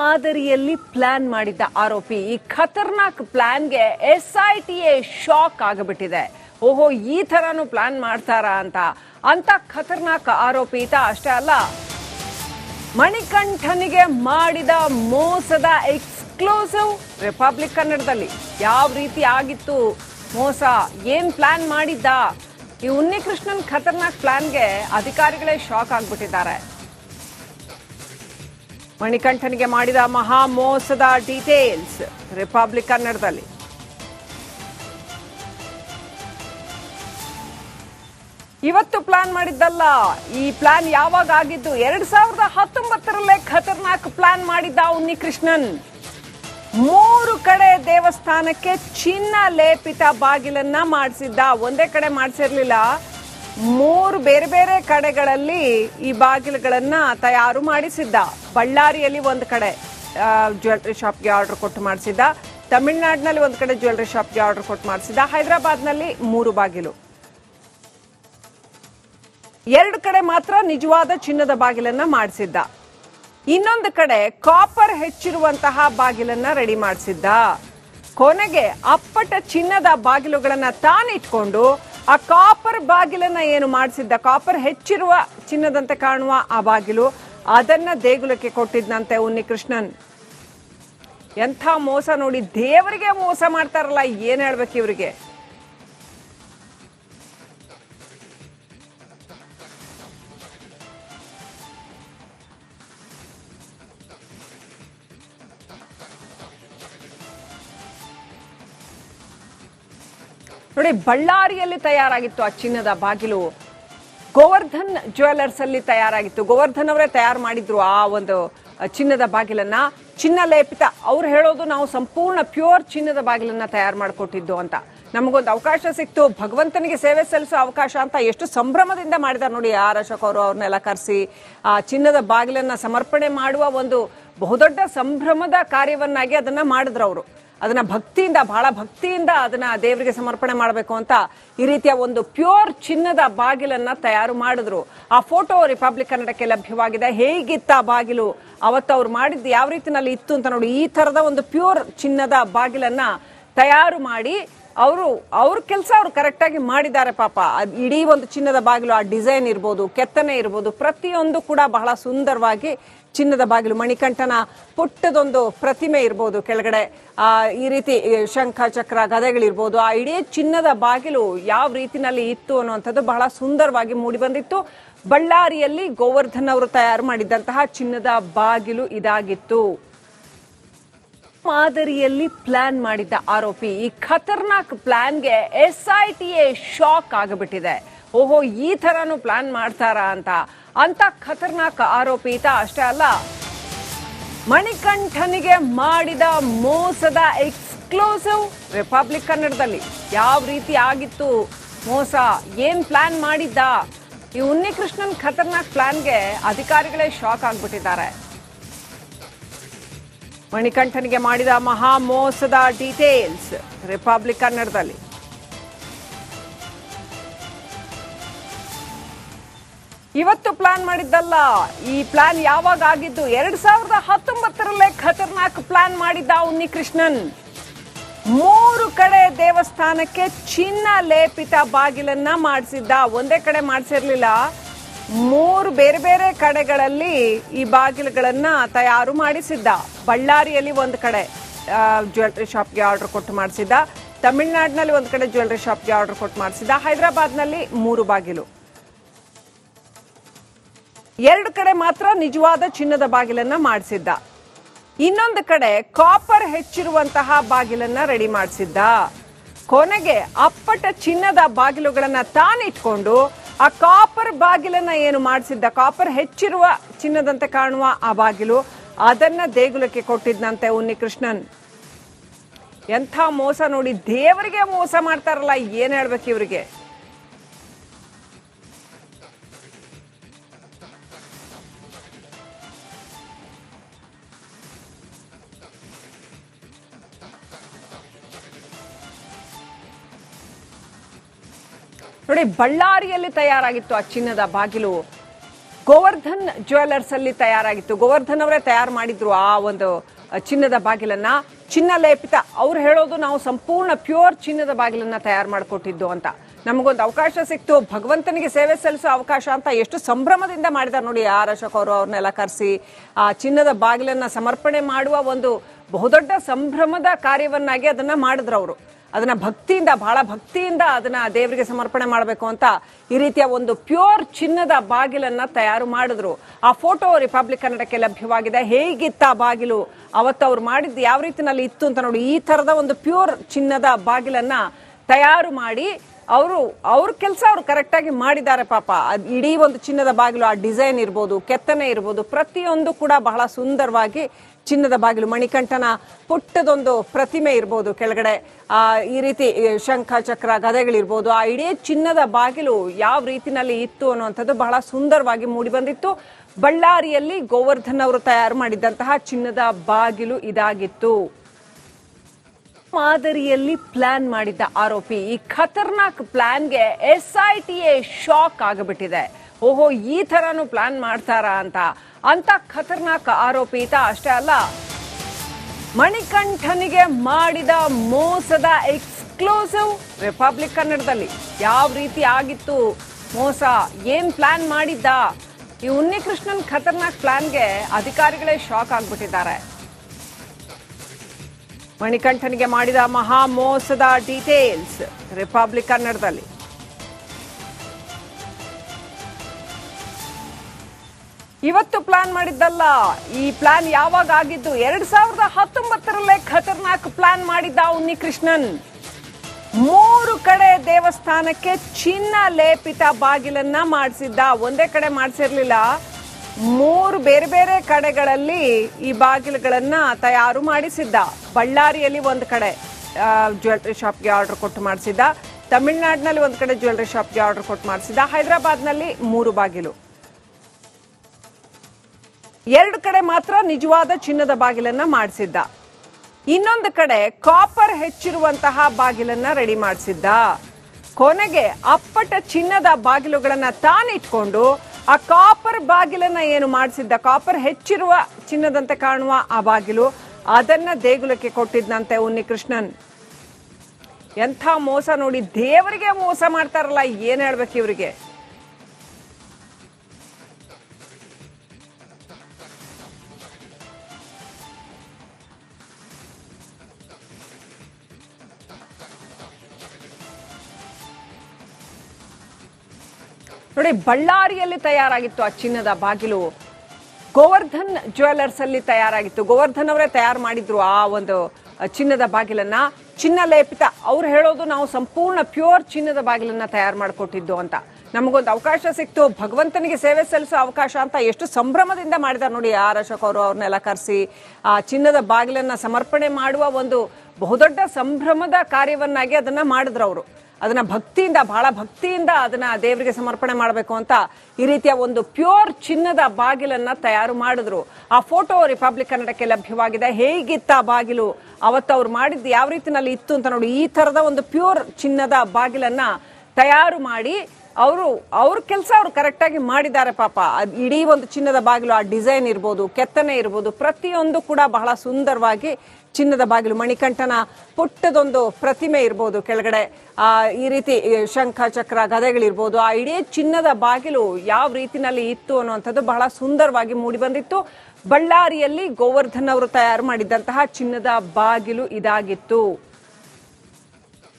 ಮಾದರಿಯಲ್ಲಿ ಪ್ಲಾನ್ ಮಾಡಿದ್ದ ಆರೋಪಿ ಈ ಖತರ್ನಾಕ್ ಪ್ಲಾನ್ಗೆ ಎಸ್ ಐ ಟಿ ಎ ಶಾಕ್ ಆಗಿಬಿಟ್ಟಿದೆ. ಓಹೋ, ಈ ತರನು ಪ್ಲಾನ್ ಮಾಡ್ತಾರಾ ಅಂತ. ಅಂತ ಖತರ್ನಾಕ್ ಆರೋಪಿ ಈತ ಅಷ್ಟೇ ಅಲ್ಲ, ಮಣಿಕಂಠನಿಗೆ ಮಾಡಿದ ಮೋಸದ ಎಕ್ಸ್ಕ್ಲೂಸಿವ್ ರಿಪಬ್ಲಿಕ್ ಕನ್ನಡದಲ್ಲಿ ಯಾವ ರೀತಿ ಆಗಿತ್ತು? ಮೋಸ, ಏನ್ ಪ್ಲಾನ್ ಮಾಡಿದ್ದ? ಈ ಉನ್ನಿಕೃಷ್ಣನ್ ಖತರ್ನಾಕ್ ಪ್ಲಾನ್ಗೆ ಅಧಿಕಾರಿಗಳೇ ಶಾಕ್ ಆಗ್ಬಿಟ್ಟಿದ್ದಾರೆ. ಮಣಿಕಂಠನಿಗೆ ಮಾಡಿದ ಮಹಾ ಮೋಸದ ಡೀಟೇಲ್ಸ್ ರಿಪಬ್ಲಿಕ್ ಕನ್ನಡದಲ್ಲಿ ಇವತ್ತು ಪ್ಲಾನ್ ಮಾಡಿದ್ದಲ್ಲ, ಈ ಪ್ಲಾನ್ ಯಾವಾಗ ಆಗಿದ್ದು? ಎರಡ್ ಸಾವಿರದ ಹತ್ತೊಂಬತ್ತರಲ್ಲೇ ಖತರ್ನಾಕ್ ಪ್ಲಾನ್ ಮಾಡಿದ್ದ ಉನ್ನಿಕೃಷ್ಣನ್. ಮೂರು ಕಡೆ ದೇವಸ್ಥಾನಕ್ಕೆ ಚಿನ್ನ ಲೇಪಿತ ಬಾಗಿಲನ್ನ ಮಾಡಿಸಿದ್ದ. ಒಂದೇ ಕಡೆ ಮಾಡಿಸಿರ್ಲಿಲ್ಲ. ಮೂರು ಬೇರೆ ಬೇರೆ ಕಡೆಗಳಲ್ಲಿ ಈ ಬಾಗಿಲುಗಳನ್ನ ತಯಾರು ಮಾಡಿಸಿದ್ದ. ಬಳ್ಳಾರಿಯಲ್ಲಿ ಒಂದು ಕಡೆ ಜ್ಯುವೆಲ್ರಿ ಶಾಪ್ಗೆ ಆರ್ಡರ್ ಕೊಟ್ಟು ಮಾಡಿಸಿದ್ದ. ತಮಿಳುನಾಡಿನಲ್ಲಿ ಒಂದು ಕಡೆ ಜ್ಯುವೆಲ್ರಿ ಶಾಪ್ಗೆ ಆರ್ಡರ್ ಕೊಟ್ಟು ಮಾಡಿಸಿದ್ದ. ಹೈದರಾಬಾದ್ನಲ್ಲಿ ಮೂರು ಬಾಗಿಲು. ಎರಡು ಕಡೆ ಮಾತ್ರ ನಿಜವಾದ ಚಿನ್ನದ ಬಾಗಿಲನ್ನ ಮಾಡಿಸಿದ್ದ. ಇನ್ನೊಂದು ಕಡೆ ಕಾಪರ್ ಹೆಚ್ಚಿರುವಂತಹ ಬಾಗಿಲನ್ನ ರೆಡಿ ಮಾಡಿಸಿದ್ದ. ಕೊನೆಗೆ ಅಪ್ಪಟ ಚಿನ್ನದ ಬಾಗಿಲುಗಳನ್ನ ತಾನಿಟ್ಕೊಂಡು ಆ ಕಾಪರ್ ಬಾಗಿಲನ್ನ ಏನು ಮಾಡಿಸಿದ್ದ? ಕಾಪರ್ ಹೆಚ್ಚಿರುವ ಚಿನ್ನದಂತೆ ಕಾಣುವ ಆ ಬಾಗಿಲು ಅದನ್ನ ದೇಗುಲಕ್ಕೆ ಕೊಟ್ಟಿದ್ನಂತೆ ಉನ್ನಿಕೃಷ್ಣನ್. ಎಂಥ ಮೋಸ ನೋಡಿ ದೇವರಿಗೆ ಮೋಸ ಮಾಡ್ತಾರಲ್ಲ, ಏನ್ ಹೇಳ್ಬೇಕು ಇವ್ರಿಗೆ? ನೋಡಿ, ಬಳ್ಳಾರಿಯಲ್ಲಿ ತಯಾರಾಗಿತ್ತು ಆ ಚಿನ್ನದ ಬಾಗಿಲು. ಗೋವರ್ಧನ್ ಜ್ಯುವೆಲರ್ಸ್ ಅಲ್ಲಿ ತಯಾರಾಗಿತ್ತು. ಗೋವರ್ಧನ್ ಅವರೇ ತಯಾರು ಮಾಡಿದ್ರು ಆ ಒಂದು ಚಿನ್ನದ ಬಾಗಿಲನ್ನ. ಚಿನ್ನ ಲೇಪಿತ, ಅವ್ರು ಹೇಳೋದು ನಾವು ಸಂಪೂರ್ಣ ಪ್ಯೂರ್ ಚಿನ್ನದ ಬಾಗಿಲನ್ನ ತಯಾರು ಮಾಡಿಕೊಟ್ಟಿದ್ದು ಅಂತ. ನಮಗೊಂದು ಅವಕಾಶ ಸಿಕ್ತು. ಭಗವಂತನಿಗೆ ಸೇವೆ ಸಲ್ಲಿಸೋ ಅವಕಾಶ ಅಂತ ಎಷ್ಟು ಸಂಭ್ರಮದಿಂದ ಮಾಡಿದಾರೆ ನೋಡಿ ಆರ್ ಅಶೋಕ್ ಅವರು ಅವ್ರನ್ನೆಲ್ಲ ಕರೆಸಿ, ಆ ಚಿನ್ನದ ಬಾಗಿಲನ್ನು ಸಮರ್ಪಣೆ ಮಾಡುವ ಒಂದು ಬಹುದೊಡ್ಡ ಸಂಭ್ರಮದ ಕಾರ್ಯವನ್ನಾಗಿ ಅದನ್ನ ಮಾಡಿದ್ರು ಅವರು. ಅದನ್ನ ಭಕ್ತಿಯಿಂದ, ಬಹಳ ಭಕ್ತಿಯಿಂದ ಅದನ್ನ ದೇವರಿಗೆ ಸಮರ್ಪಣೆ ಮಾಡಬೇಕು ಅಂತ ಈ ರೀತಿಯ ಒಂದು ಪ್ಯೂರ್ ಚಿನ್ನದ ಬಾಗಿಲನ್ನ ತಯಾರು ಮಾಡಿದ್ರು. ಆ ಫೋಟೋ ರಿಪಬ್ಲಿಕ್ ಕನ್ನಡಕ್ಕೆ ಲಭ್ಯವಾಗಿದೆ. ಹೇಗಿತ್ತ ಆ ಬಾಗಿಲು? ಅವತ್ತು ಅವ್ರು ಮಾಡಿದ್ದು ಯಾವ ರೀತಿನಲ್ಲಿ ಇತ್ತು ಅಂತ ನೋಡಿ, ಈ ತರದ ಒಂದು ಪ್ಯೂರ್ ಚಿನ್ನದ ಬಾಗಿಲನ್ನ ತಯಾರು ಮಾಡಿ ಅವರು, ಅವ್ರ ಕೆಲಸ ಅವ್ರು ಕರೆಕ್ಟಾಗಿ ಮಾಡಿದ್ದಾರೆ ಪಾಪ. ಇಡೀ ಒಂದು ಚಿನ್ನದ ಬಾಗಿಲು, ಆ ಡಿಸೈನ್ ಇರ್ಬೋದು, ಕೆತ್ತನೆ ಇರ್ಬೋದು, ಪ್ರತಿಯೊಂದು ಕೂಡ ಬಹಳ ಸುಂದರವಾಗಿ ಚಿನ್ನದ ಬಾಗಿಲು, ಮಣಿಕಂಠನ ಪುಟ್ಟದೊಂದು ಪ್ರತಿಮೆ ಇರ್ಬೋದು ಕೆಳಗಡೆ. ಆ, ಈ ರೀತಿ ಶಂಖ, ಚಕ್ರ, ಗದೆಗಳಿರ್ಬೋದು, ಆ ಇಡೀ ಚಿನ್ನದ ಬಾಗಿಲು ಯಾವ ರೀತಿನಲ್ಲಿ ಇತ್ತು ಅನ್ನುವಂಥದ್ದು ಬಹಳ ಸುಂದರವಾಗಿ ಮೂಡಿಬಂದಿತ್ತು ಬಳ್ಳಾರಿಯಲ್ಲಿ ಗೋವರ್ಧನ್ ಅವರು ತಯಾರು ಮಾಡಿದಂತಹ ಚಿನ್ನದ ಬಾಗಿಲು ಇದಾಗಿತ್ತು. ಮಾದರಿಯಲ್ಲಿ ಪ್ಲಾನ್ ಮಾಡಿದ್ದ ಆರೋಪಿ ಈ ಖತರ್ನಾಕ್ ಪ್ಲಾನ್ಗೆ ಎಸ್ ಐ ಟಿ ಎ ಶಾಕ್ ಆಗಿಬಿಟ್ಟಿದೆ. ಓಹೋ, ಈ ಥರನೂ ಪ್ಲಾನ್ ಮಾಡ್ತಾರಾ ಅಂತ. ಅಂತ ಖತರ್ನಾಕ್ ಆರೋಪಿ ಈತ ಅಷ್ಟೇ ಅಲ್ಲ, ಮಣಿಕಂಠನಿಗೆ ಮಾಡಿದ ಮೋಸದ ಎಕ್ಸ್ಕ್ಲೂಸಿವ್ ರಿಪಬ್ಲಿಕ್ ಕನ್ನಡದಲ್ಲಿ ಯಾವ ರೀತಿ ಆಗಿತ್ತು? ಮೋಸ, ಏನ್ ಪ್ಲಾನ್ ಮಾಡಿದ್ದ? ಈ ಉನ್ನಿಕೃಷ್ಣನ್ ಖತರ್ನಾಕ್ ಪ್ಲಾನ್ಗೆ ಅಧಿಕಾರಿಗಳೇ ಶಾಕ್ ಆಗ್ಬಿಟ್ಟಿದ್ದಾರೆ. ಮಣಿಕಂಠನಿಗೆ ಮಾಡಿದ ಮಹಾ ಮೋಸದ ಡೀಟೇಲ್ಸ್ ರಿಪಬ್ಲಿಕ್ ಕನ್ನಡದಲ್ಲಿ ಇವತ್ತು ಪ್ಲಾನ್ ಮಾಡಿದ್ದಲ್ಲ, ಈ ಪ್ಲಾನ್ ಯಾವಾಗ ಆಗಿದ್ದು? ಎರಡ್ ಸಾವಿರದ ಹತ್ತೊಂಬತ್ತರಲ್ಲೇ ಖತರ್ನಾಕ್ ಪ್ಲಾನ್ ಮಾಡಿದ್ದ ಉನ್ನಿಕೃಷ್ಣನ್. ಮೂರು ಕಡೆ ದೇವಸ್ಥಾನಕ್ಕೆ ಚಿನ್ನ ಲೇಪಿತ ಬಾಗಿಲನ್ನ ಮಾಡಿಸಿದ್ದ. ಒಂದೇ ಕಡೆ ಮಾಡಿಸಿರ್ಲಿಲ್ಲ. ಮೂರು ಬೇರೆ ಬೇರೆ ಕಡೆಗಳಲ್ಲಿ ಈ ಬಾಗಿಲುಗಳನ್ನ ತಯಾರು ಮಾಡಿಸಿದ್ದ. ಬಳ್ಳಾರಿಯಲ್ಲಿ ಒಂದು ಕಡೆ ಜ್ಯುವೆಲ್ರಿ ಶಾಪ್ಗೆ ಆರ್ಡರ್ ಕೊಟ್ಟು ಮಾಡಿಸಿದ್ದ. ತಮಿಳ್ನಾಡಿನಲ್ಲಿ ಒಂದು ಕಡೆ ಜ್ಯುವೆಲ್ರಿ ಶಾಪ್ಗೆ ಆರ್ಡರ್ ಕೊಟ್ಟು ಮಾಡಿಸಿದ್ದ. ಹೈದರಾಬಾದ್ನಲ್ಲಿ ಮೂರು ಬಾಗಿಲು. ಎರಡು ಕಡೆ ಮಾತ್ರ ನಿಜವಾದ ಚಿನ್ನದ ಬಾಗಿಲನ್ನ ಮಾಡಿಸಿದ್ದ. ಇನ್ನೊಂದು ಕಡೆ ಕಾಪರ್ ಹೆಚ್ಚಿರುವಂತಹ ಬಾಗಿಲನ್ನ ರೆಡಿ ಮಾಡಿಸಿದ್ದ. ಕೊನೆಗೆ ಅಪ್ಪಟ ಚಿನ್ನದ ಬಾಗಿಲುಗಳನ್ನ ತಾನಿಟ್ಕೊಂಡು ಆ ಕಾಪರ್ ಬಾಗಿಲನ್ನ ಏನು ಮಾಡಿಸಿದ್ದ? ಕಾಪರ್ ಹೆಚ್ಚಿರುವ ಚಿನ್ನದಂತೆ ಕಾಣುವ ಆ ಬಾಗಿಲು ಅದನ್ನ ದೇಗುಲಕ್ಕೆ ಕೊಟ್ಟಿದ್ನಂತೆ ಉನ್ನಿಕೃಷ್ಣನ್. ಎಂಥ ಮೋಸ ನೋಡಿ ದೇವರಿಗೆ ಮೋಸ ಮಾಡ್ತಾರಲ್ಲ, ಏನ್ ಹೇಳ್ಬೇಕು ಇವ್ರಿಗೆ? ನೋಡಿ, ಬಳ್ಳಾರಿಯಲ್ಲಿ ತಯಾರಾಗಿತ್ತು ಆ ಚಿನ್ನದ ಬಾಗಿಲು. ಗೋವರ್ಧನ್ ಜ್ಯುವೆಲ್ಲರ್ಸ್ ಅಲ್ಲಿ ತಯಾರಾಗಿತ್ತು. ಗೋವರ್ಧನ್ ಅವರೇ ತಯಾರು ಮಾಡಿದ್ರು ಆ ಒಂದು ಚಿನ್ನದ ಬಾಗಿಲನ್ನ. ಚಿನ್ನ ಲೇಪಿತ ಅವ್ರು ಹೇಳೋದು ನಾವು ಸಂಪೂರ್ಣ ಪ್ಯೂರ್ ಚಿನ್ನದ ಬಾಗಿಲನ್ನ ತಯಾರು ಮಾಡಿಕೊಟ್ಟಿದ್ದು ಅಂತ. ನಮಗೊಂದು ಅವಕಾಶ ಸಿಕ್ತು. ಭಗವಂತನಿಗೆ ಸೇವೆ ಸಲ್ಲಿಸೋ ಅವಕಾಶ ಅಂತ ಎಷ್ಟು ಸಂಭ್ರಮದಿಂದ ಮಾಡಿದಾರೆ ನೋಡಿ ಆರ್ ಅಶೋಕ್ ಅವರು ಅವ್ರನ್ನೆಲ್ಲ ಕರೆಸಿ, ಆ ಚಿನ್ನದ ಬಾಗಿಲನ್ನ ಸಮರ್ಪಣೆ ಮಾಡುವ ಒಂದು ಬಹುದೊಡ್ಡ ಸಂಭ್ರಮದ ಕಾರ್ಯವನ್ನಾಗಿ ಅದನ್ನ ಮಾಡಿದ್ರು ಅವರು. ಅದನ್ನ ಭಕ್ತಿಯಿಂದ, ಬಹಳ ಭಕ್ತಿಯಿಂದ ಅದನ್ನ ದೇವರಿಗೆ ಸಮರ್ಪಣೆ ಮಾಡಬೇಕು ಅಂತ ಈ ರೀತಿಯ ಒಂದು ಪ್ಯೂರ್ ಚಿನ್ನದ ಬಾಗಿಲನ್ನ ತಯಾರು ಮಾಡಿದ್ರು. ಆ ಫೋಟೋ ರಿಪಬ್ಲಿಕ್ ಕನ್ನಡಕ್ಕೆ ಲಭ್ಯವಾಗಿದೆ. ಹೇಗಿತ್ತ ಆ ಬಾಗಿಲು? ಅವತ್ತು ಅವ್ರು ಮಾಡಿದ್ದು ಯಾವ ರೀತಿನಲ್ಲಿ ಇತ್ತು ಅಂತ ನೋಡಿ, ಈ ತರದ ಒಂದು ಪ್ಯೂರ್ ಚಿನ್ನದ ಬಾಗಿಲನ್ನ ತಯಾರು ಮಾಡಿ ಅವರು, ಅವ್ರ ಕೆಲಸ ಅವ್ರು ಕರೆಕ್ಟಾಗಿ ಮಾಡಿದ್ದಾರೆ ಪಾಪ. ಇಡೀ ಒಂದು ಚಿನ್ನದ ಬಾಗಿಲು, ಆ ಡಿಸೈನ್ ಇರ್ಬೋದು, ಕೆತ್ತನೆ ಇರ್ಬೋದು, ಪ್ರತಿಯೊಂದು ಕೂಡ ಬಹಳ ಸುಂದರವಾಗಿ ಚಿನ್ನದ ಬಾಗಿಲು ಮಣಿಕಂಠನ ಪುಟ್ಟದೊಂದು ಪ್ರತಿಮೆ ಇರ್ಬೋದು ಕೆಳಗಡೆ. ಈ ರೀತಿ ಶಂಖ ಚಕ್ರ ಗದೆಗಳಿರ್ಬೋದು. ಆ ಇಡೀ ಚಿನ್ನದ ಬಾಗಿಲು ಯಾವ ರೀತಿನಲ್ಲಿ ಇತ್ತು ಅನ್ನುವಂಥದ್ದು ಬಹಳ ಸುಂದರವಾಗಿ ಮೂಡಿ ಬಂದಿತ್ತು. ಬಳ್ಳಾರಿಯಲ್ಲಿ ಗೋವರ್ಧನ್ ಅವರು ತಯಾರು ಮಾಡಿದ್ದಂತಹ ಚಿನ್ನದ ಬಾಗಿಲು ಇದಾಗಿತ್ತು. ಮಾದರಿಯಲ್ಲಿ ಪ್ಲಾನ್ ಮಾಡಿದ್ದ ಆರೋಪಿ, ಈ ಖತರ್ನಾಕ್ ಪ್ಲಾನ್ಗೆ ಎಸ್ ಐ ಟಿ ಎ ಶಾಕ್ ಆಗಿಬಿಟ್ಟಿದೆ. ಓಹೋ, ಈ ಥರನೂ ಪ್ಲಾನ್ ಮಾಡ್ತಾರಾ ಅಂತ. ಅಂತ ಖತರ್ನಾಕ್ ಆರೋಪಿ ಈತ ಅಷ್ಟೇ ಅಲ್ಲ, ಮಣಿಕಂಠನಿಗೆ ಮಾಡಿದ ಮೋಸದ ಎಕ್ಸ್ಕ್ಲೂಸಿವ್ ರಿಪಬ್ಲಿಕ್ ಕನ್ನಡದಲ್ಲಿ ಯಾವ ರೀತಿ ಆಗಿತ್ತು, ಮೋಸ, ಏನ್ ಪ್ಲಾನ್ ಮಾಡಿದ್ದ? ಈ ಉನ್ನಿಕೃಷ್ಣನ್ ಖತರ್ನಾಕ್ ಪ್ಲಾನ್ಗೆ ಅಧಿಕಾರಿಗಳೇ ಶಾಕ್ ಆಗ್ಬಿಟ್ಟಿದ್ದಾರೆ. ಮಣಿಕಂಠನಿಗೆ ಮಾಡಿದ ಮಹಾ ಮೋಸದ ಡೀಟೇಲ್ಸ್ ರಿಪಬ್ಲಿಕ್ ಕನ್ನಡದಲ್ಲಿ. ಇವತ್ತು ಪ್ಲಾನ್ ಮಾಡಿದ್ದಲ್ಲ. ಈ ಪ್ಲಾನ್ ಯಾವಾಗ ಆಗಿದ್ದು? ಎರಡ್ ಸಾವಿರದ ಹತ್ತೊಂಬತ್ತರಲ್ಲೇ ಖತರ್ನಾಕ್ ಪ್ಲಾನ್ ಮಾಡಿದ್ದ ಉನ್ನಿಕೃಷ್ಣನ್. ಮೂರು ಕಡೆ ದೇವಸ್ಥಾನಕ್ಕೆ ಚಿನ್ನ ಲೇಪಿತ ಬಾಗಿಲನ್ನ ಮಾಡಿಸಿದ್ದ. ಒಂದೇ ಕಡೆ ಮಾಡಿಸಿರ್ಲಿಲ್ಲ. ಮೂರು ಬೇರೆ ಬೇರೆ ಕಡೆಗಳಲ್ಲಿ ಈ ಬಾಗಿಲುಗಳನ್ನ ತಯಾರು ಮಾಡಿಸಿದ್ದ. ಬಳ್ಳಾರಿಯಲ್ಲಿ ಒಂದು ಕಡೆ ಜ್ಯುವೆಲ್ರಿ ಶಾಪ್ಗೆ ಆರ್ಡರ್ ಕೊಟ್ಟು ಮಾಡಿಸಿದ್ದ. ತಮಿಳ್ನಾಡಿನಲ್ಲಿ ಒಂದು ಕಡೆ ಜ್ಯುವೆಲ್ರಿ ಶಾಪ್ಗೆ ಆರ್ಡರ್ ಕೊಟ್ಟು ಮಾಡಿಸಿದ್ದ. ಹೈದರಾಬಾದ್ನಲ್ಲಿ ಮೂರು ಬಾಗಿಲು. ಎರಡು ಕಡೆ ಮಾತ್ರ ನಿಜವಾದ ಚಿನ್ನದ ಬಾಗಿಲನ್ನ ಮಾಡಿಸಿದ್ದ. ಇನ್ನೊಂದು ಕಡೆ ಕಾಪರ್ ಹೆಚ್ಚಿರುವಂತಹ ಬಾಗಿಲನ್ನ ರೆಡಿ ಮಾಡಿಸಿದ್ದ. ಕೊನೆಗೆ ಅಪ್ಪಟ ಚಿನ್ನದ ಬಾಗಿಲುಗಳನ್ನ ತಾನಿಟ್ಕೊಂಡು ಆ ಕಾಪರ್ ಬಾಗಿಲನ್ನ ಏನು ಮಾಡಿಸಿದ್ದ? ಕಾಪರ್ ಹೆಚ್ಚಿರುವ ಚಿನ್ನದಂತೆ ಕಾಣುವ ಆ ಬಾಗಿಲು ಅದನ್ನ ದೇಗುಲಕ್ಕೆ ಕೊಟ್ಟಿದ್ನಂತೆ ಉನ್ನಿಕೃಷ್ಣನ್. ಎಂಥ ಮೋಸ ನೋಡಿ ದೇವರಿಗೆ ಮೋಸ ಮಾಡ್ತಾರಲ್ಲ, ಏನ್ ಹೇಳ್ಬೇಕು ಇವರಿಗೆ? ನೋಡಿ, ಬಳ್ಳಾರಿಯಲ್ಲಿ ತಯಾರಾಗಿತ್ತು ಆ ಚಿನ್ನದ ಬಾಗಿಲು. ಗೋವರ್ಧನ್ ಜ್ಯುವೆಲ್ಲರ್ಸ್ ಅಲ್ಲಿ ತಯಾರಾಗಿತ್ತು. ಗೋವರ್ಧನ್ ಅವರೇ ತಯಾರು ಮಾಡಿದ್ರು ಆ ಒಂದು ಚಿನ್ನದ ಬಾಗಿಲನ್ನ. ಚಿನ್ನ ಲೇಪಿತ, ಅವ್ರು ಹೇಳೋದು ನಾವು ಸಂಪೂರ್ಣ ಪ್ಯೂರ್ ಚಿನ್ನದ ಬಾಗಿಲನ್ನ ತಯಾರು ಮಾಡಿಕೊಟ್ಟಿದ್ದು ಅಂತ. ನಮಗೊಂದು ಅವಕಾಶ ಸಿಕ್ತು. ಭಗವಂತನಿಗೆ ಸೇವೆ ಸಲ್ಲಿಸೋ ಅವಕಾಶ ಅಂತ ಎಷ್ಟು ಸಂಭ್ರಮದಿಂದ ಮಾಡಿದಾರೆ ನೋಡಿ, ಆರ್ ಅಶೋಕ್ ಅವರು ಅವ್ರನ್ನೆಲ್ಲ ಕರೆಸಿ, ಆ ಚಿನ್ನದ ಬಾಗಿಲನ್ನ ಸಮರ್ಪಣೆ ಮಾಡುವ ಒಂದು ಬಹುದೊಡ್ಡ ಸಂಭ್ರಮದ ಕಾರ್ಯವನ್ನಾಗಿ ಅದನ್ನ ಮಾಡಿದ್ರು ಅವರು. ಅದನ್ನ ಭಕ್ತಿಯಿಂದ, ಬಹಳ ಭಕ್ತಿಯಿಂದ ಅದನ್ನ ದೇವರಿಗೆ ಸಮರ್ಪಣೆ ಮಾಡಬೇಕು ಅಂತ ಈ ರೀತಿಯ ಒಂದು ಪ್ಯೂರ್ ಚಿನ್ನದ ಬಾಗಿಲನ್ನ ತಯಾರು ಮಾಡಿದ್ರು. ಆ ಫೋಟೋ ರಿಪಬ್ಲಿಕ್ ಕನ್ನಡಕ್ಕೆ ಲಭ್ಯವಾಗಿದೆ. ಹೇಗಿತ್ತ ಬಾಗಿಲು? ಅವತ್ತು ಅವ್ರು ಮಾಡಿದ್ದು ಯಾವ ರೀತಿನಲ್ಲಿ ಇತ್ತು ಅಂತ ನೋಡಿ, ಈ ತರದ ಒಂದು ಪ್ಯೂರ್ ಚಿನ್ನದ ಬಾಗಿಲನ್ನ ತಯಾರು ಮಾಡಿ ಅವರು, ಅವ್ರ ಕೆಲಸ ಅವ್ರು ಕರೆಕ್ಟಾಗಿ ಮಾಡಿದ್ದಾರೆ ಪಾಪ. ಇಡೀ ಒಂದು ಚಿನ್ನದ ಬಾಗಿಲು, ಆ ಡಿಸೈನ್ ಇರ್ಬೋದು, ಕೆತ್ತನೆ ಇರ್ಬೋದು, ಪ್ರತಿಯೊಂದು ಕೂಡ ಬಹಳ ಸುಂದರವಾಗಿ ಚಿನ್ನದ ಬಾಗಿಲು ಮಣಿಕಂಠನ ಪುಟ್ಟದೊಂದು ಪ್ರತಿಮೆ ಇರ್ಬೋದು ಕೆಳಗಡೆ. ಆ, ಈ ರೀತಿ ಶಂಖ, ಚಕ್ರ, ಗದೆಗಳಿರ್ಬೋದು. ಆ ಇಡೀ ಚಿನ್ನದ ಬಾಗಿಲು ಯಾವ ರೀತಿನಲ್ಲಿ ಇತ್ತು ಅನ್ನುವಂಥದ್ದು ಬಹಳ ಸುಂದರವಾಗಿ ಮೂಡಿ ಬಂದಿತ್ತು. ಬಳ್ಳಾರಿಯಲ್ಲಿ ಗೋವರ್ಧನ್ ಅವರು ತಯಾರು ಮಾಡಿದಂತಹ ಚಿನ್ನದ ಬಾಗಿಲು ಇದಾಗಿತ್ತು.